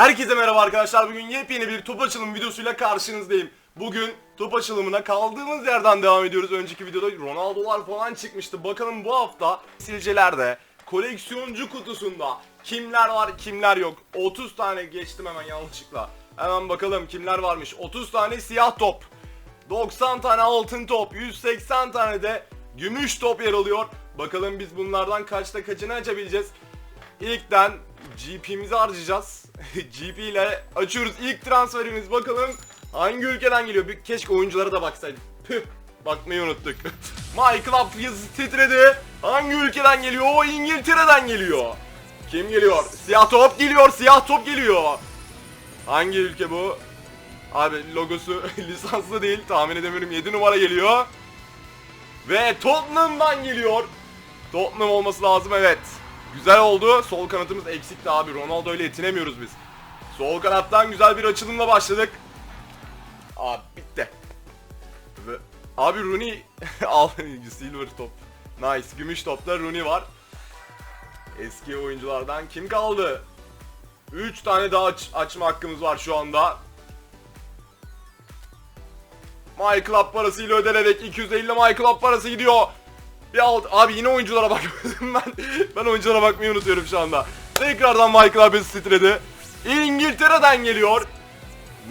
Herkese merhaba arkadaşlar. Bugün yepyeni bir top açılım videosuyla karşınızdayım. Bugün top açılımına kaldığımız yerden devam ediyoruz. Önceki videoda Ronaldo'lar falan çıkmıştı. Bakalım bu hafta silcelerde, koleksiyoncu kutusunda kimler var kimler yok. 30 tane geçtim hemen yanlışlıkla. Hemen bakalım kimler varmış. 30 tane siyah top. 90 tane altın top, 180 tane de gümüş top yer alıyor. Bakalım biz bunlardan kaçta kaçını açabileceğiz. İlkten GP'mizi harcayacağız. GP ile açıyoruz ilk transferimiz bakalım hangi ülkeden geliyor. Bir, keşke oyunculara da baksaydık. Püh, bakmayı unuttuk. My Club titredi. Hangi ülkeden geliyor? O İngiltere'den geliyor. Kim geliyor? Siyah top geliyor, siyah top geliyor. Hangi ülke bu? Abi logosu lisanslı değil tahmin edemiyorum 7 numara geliyor. Ve Tottenham'dan geliyor. Tottenham olması lazım evet. Güzel oldu. Sol kanatımız eksikti abi. Ronaldo ile yetinemiyoruz biz. Sol kanattan güzel bir açılımla başladık. Abi bitti. Ve abi Rooney al silver top. Nice. Gümüş topta Rooney var. Eski oyunculardan kim kaldı? 3 tane daha aç- açma hakkımız var şu anda. My Club parasıyla ödenerek 250 My Club parası gidiyor. Bir alt abi yine oyunculara bakmadım ben. Ben oyunculara bakmayı unutuyorum şu anda. Tekrardan My Club titredi. İngiltere'den geliyor.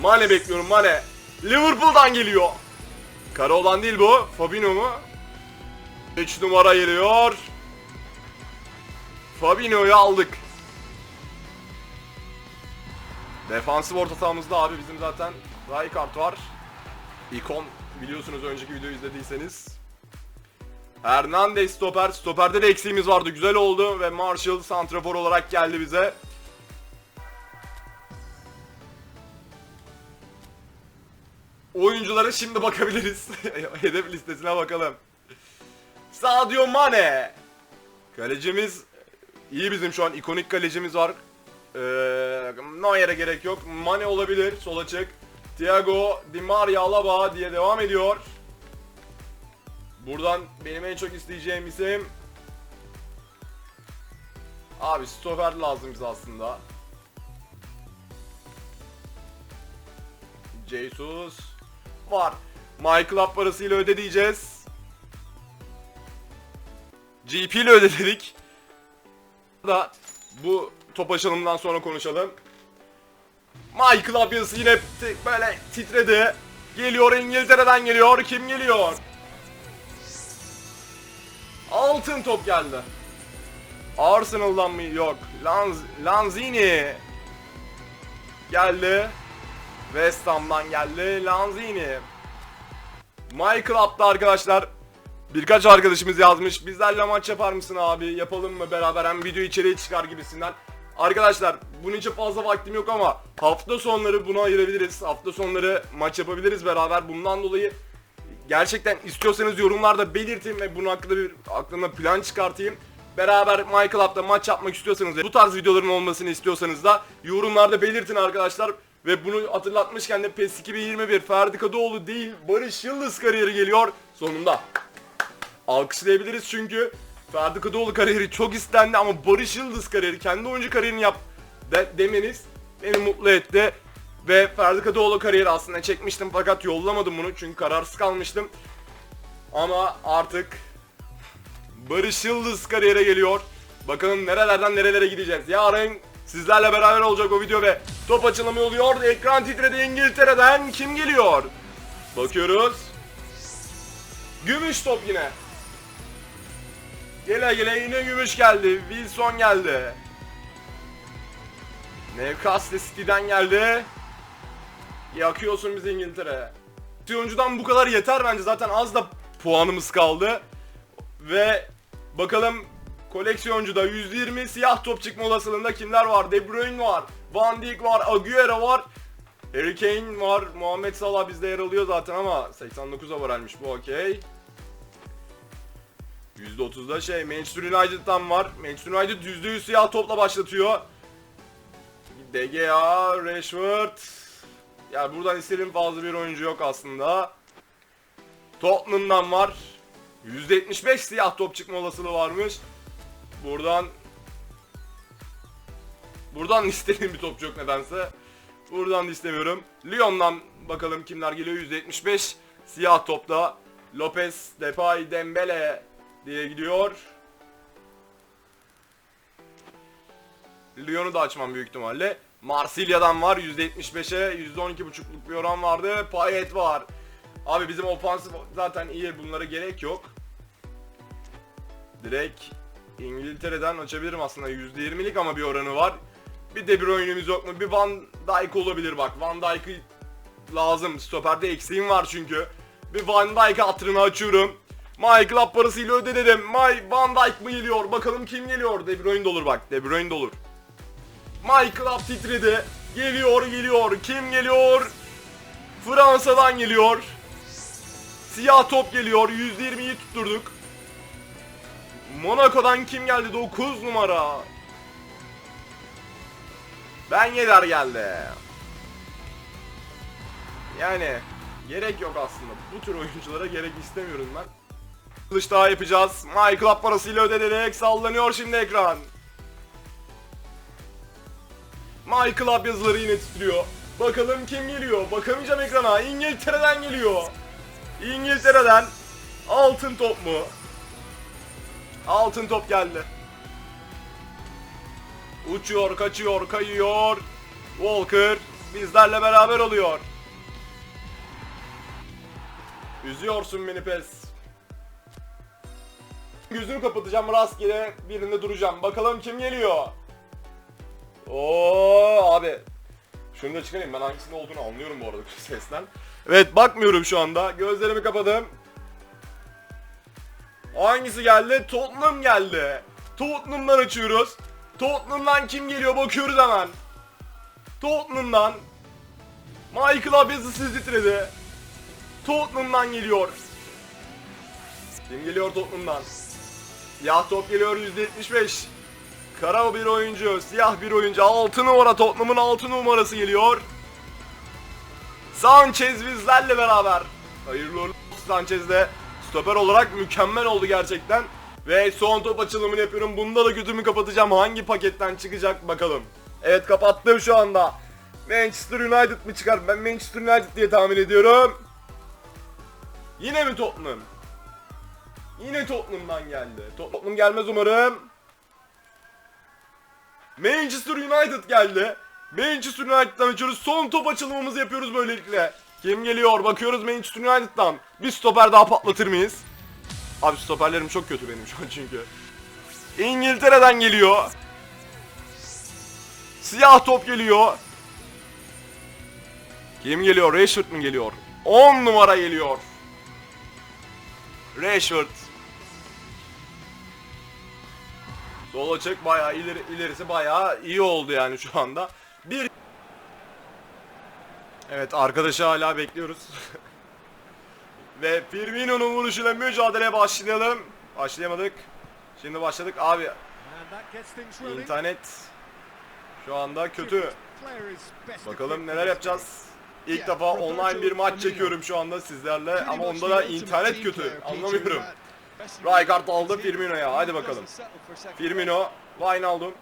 Mane bekliyorum Mane. Liverpool'dan geliyor. Kara olan değil bu. Fabinho mu? 3 numara geliyor. Fabinho'yu aldık. Defansif orta sahamızda abi bizim zaten Rijkaard var. İkon biliyorsunuz önceki videoyu izlediyseniz. Hernandez stoper. Stoperde de eksiğimiz vardı. Güzel oldu ve Marshall santrafor olarak geldi bize. Oyunculara şimdi bakabiliriz. Hedef listesine bakalım. Sadio Mane. Kalecimiz iyi bizim şu an ikonik kalecimiz var. Ee, Neuer'e gerek yok. Mane olabilir sol açık. Thiago Di Maria Alaba diye devam ediyor. Buradan benim en çok isteyeceğim isim Abi stoper lazım bize aslında. Jesus var. My Club parasıyla ödeyeceğiz. GP ile ödedik. Da bu top açılımından sonra konuşalım. My Club yazısı yine böyle titredi. Geliyor İngiltere'den geliyor. Kim geliyor? Altın top geldi. Arsenal'dan mı? Yok. Lanz Lanzini. Geldi. West Ham'dan geldi. Lanzini. My Club'da arkadaşlar birkaç arkadaşımız yazmış. Bizlerle maç yapar mısın abi? Yapalım mı beraber? Hem video içeriği çıkar gibisinden. Arkadaşlar bunun için fazla vaktim yok ama hafta sonları buna ayırabiliriz. Hafta sonları maç yapabiliriz beraber. Bundan dolayı gerçekten istiyorsanız yorumlarda belirtin ve bunun hakkında bir aklımda plan çıkartayım. Beraber My Club'da maç yapmak istiyorsanız ve bu tarz videoların olmasını istiyorsanız da yorumlarda belirtin arkadaşlar. Ve bunu hatırlatmışken de PES 2021 Ferdi Kadıoğlu değil Barış Yıldız kariyeri geliyor sonunda. Alkışlayabiliriz çünkü Ferdi Kadıoğlu kariyeri çok istendi ama Barış Yıldız kariyeri kendi oyuncu kariyerini yap de, demeniz beni mutlu etti. Ve Ferdi Kadıoğlu kariyeri aslında çekmiştim fakat yollamadım bunu çünkü kararsız kalmıştım. Ama artık Barış Yıldız kariyere geliyor. Bakalım nerelerden nerelere gideceğiz. Yarın sizlerle beraber olacak o video ve top açılımı oluyor. Ekran titredi İngiltere'den kim geliyor? Bakıyoruz. Gümüş top yine. Gele gele yine gümüş geldi. Wilson geldi. Newcastle City'den geldi. Yakıyorsun bizi İngiltere. Oyuncudan bu kadar yeter bence zaten az da puanımız kaldı. Ve bakalım koleksiyoncuda 120 siyah top çıkma olasılığında kimler var? De Bruyne var, Van Dijk var, Agüero var. Harry Kane var, Muhammed Salah bizde yer alıyor zaten ama 89 avarelmiş bu okey. %30'da şey Manchester United'dan var. Manchester United %100 siyah topla başlatıyor. DGA, Rashford. Ya buradan istediğim fazla bir oyuncu yok aslında. Tottenham'dan var. %75 siyah top çıkma olasılığı varmış. Buradan Buradan istediğim bir topçu yok nedense. Buradan da istemiyorum. Lyon'dan bakalım kimler geliyor. %75 siyah topta. Lopez, Depay, Dembele diye gidiyor. Lyon'u da açmam büyük ihtimalle. Marsilya'dan var %75'e %12.5'luk bir oran vardı. Payet var. Abi bizim ofansif zaten iyi bunlara gerek yok. Direkt İngiltere'den açabilirim aslında %20'lik ama bir oranı var. Bir De Bruyne'imiz yok mu? Bir Van Dijk olabilir bak. Van Dijk'ı lazım. Stoperde eksiğim var çünkü. Bir Van Dijk hatırını açıyorum. Michael Up parasıyla ödedim. My Van Dijk mı geliyor? Bakalım kim geliyor? De Bruyne de olur bak. De Bruyne de olur. Up titredi. Geliyor geliyor. Kim geliyor? Fransa'dan geliyor. Siyah top geliyor. %20'yi tutturduk. Monaco'dan kim geldi? 9 numara. Ben Yedar geldi. Yani gerek yok aslında. Bu tür oyunculara gerek istemiyorum ben. Kılıç daha yapacağız. Up parasıyla ödenerek sallanıyor şimdi ekran. Up yazıları yine titriyor. Bakalım kim geliyor? Bakamayacağım ekrana. İngiltere'den geliyor. İngiltere'den altın top mu? Altın top geldi. Uçuyor, kaçıyor, kayıyor. Walker bizlerle beraber oluyor. Üzüyorsun beni pes. Gözümü kapatacağım rastgele birinde duracağım. Bakalım kim geliyor. Oo abi. Şunu da çıkarayım ben hangisinde olduğunu anlıyorum bu arada sesten. Evet bakmıyorum şu anda. Gözlerimi kapadım. Hangisi geldi? Tottenham geldi. Tottenham'dan açıyoruz. Tottenham'dan kim geliyor bakıyoruz hemen. Tottenham'dan. Michael Abezisiz titredi. Tottenham'dan geliyor. Kim geliyor Tottenham'dan? Siyah top geliyor %75. Kara bir oyuncu, siyah bir oyuncu. 6 numara Tottenham'ın 6 numarası geliyor. Sanchez bizlerle beraber. Hayırlı olsun Sanchez de stoper olarak mükemmel oldu gerçekten. Ve son top açılımını yapıyorum. Bunda da gözümü kapatacağım. Hangi paketten çıkacak bakalım. Evet kapattım şu anda. Manchester United mı çıkar? Ben Manchester United diye tahmin ediyorum. Yine mi Tottenham? Yine Tottenham'dan geldi. Tottenham gelmez umarım. Manchester United geldi. Manchester United'dan açıyoruz. Son top açılımımızı yapıyoruz böylelikle. Kim geliyor? Bakıyoruz Manchester United'dan. Bir stoper daha patlatır mıyız? Abi stoperlerim çok kötü benim şu an çünkü. İngiltere'den geliyor. Siyah top geliyor. Kim geliyor? Rashford mu geliyor? 10 numara geliyor. Rashford. Sol açık bayağı ileri, ilerisi bayağı iyi oldu yani şu anda. Bir Evet arkadaşı hala bekliyoruz. Ve Firmino'nun vuruşuyla mücadeleye başlayalım. Başlayamadık. Şimdi başladık abi. internet şu anda kötü. Bakalım neler yapacağız. İlk defa online bir maç çekiyorum şu anda sizlerle ama onda da internet kötü. Anlamıyorum. Rijkaard aldı Firmino'ya. Hadi bakalım. Firmino, Wijnaldum.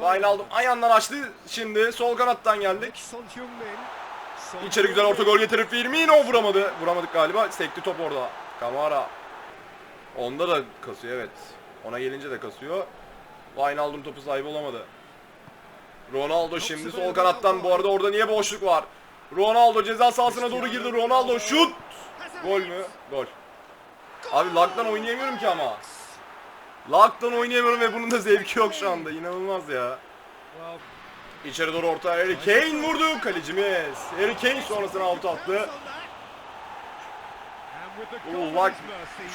Wijnaldum ayağından açtı. Şimdi sol kanattan geldik. İçeri güzel orta gol getirir Firmino vuramadı. Vuramadık galiba. Sekti top orada. Kamara. Onda da kasıyor evet. Ona gelince de kasıyor. Wijnaldum topu sahibi olamadı. Ronaldo şimdi sol kanattan bu arada orada niye boşluk var? Ronaldo ceza sahasına doğru girdi. Ronaldo şut. Gol mü? Gol. Abi lag'dan oynayamıyorum ki ama. Lag'dan oynayamıyorum ve bunun da zevki yok şu anda. İnanılmaz ya. İçeri doğru orta Harry Kane vurdu kalecimiz. Harry Kane sonrasına out attı. Bak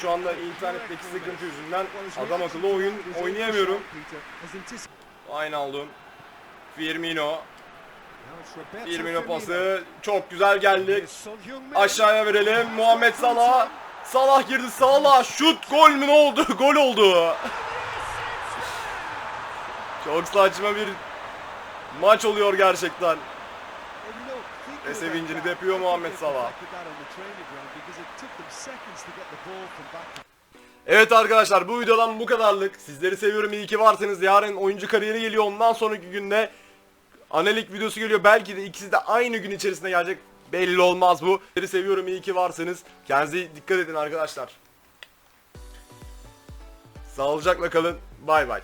şu anda internetteki sıkıntı yüzünden adam akıllı oyun oynayamıyorum. Aynı aldım. Firmino. Firmino pası çok güzel geldik. Aşağıya verelim. Muhammed Salah. Salah girdi. Salah şut gol mü ne oldu? Gol oldu. Çok saçma bir maç oluyor gerçekten. Ve sevincini de yapıyor Muhammed Salah. Evet arkadaşlar bu videodan bu kadarlık. Sizleri seviyorum iyi ki varsınız. Yarın oyuncu kariyeri geliyor. Ondan sonraki günde analik videosu geliyor. Belki de ikisi de aynı gün içerisinde gelecek. Belli olmaz bu. Sizleri seviyorum iyi ki varsınız. Kendinize dikkat edin arkadaşlar. Sağlıcakla kalın. Bay bay.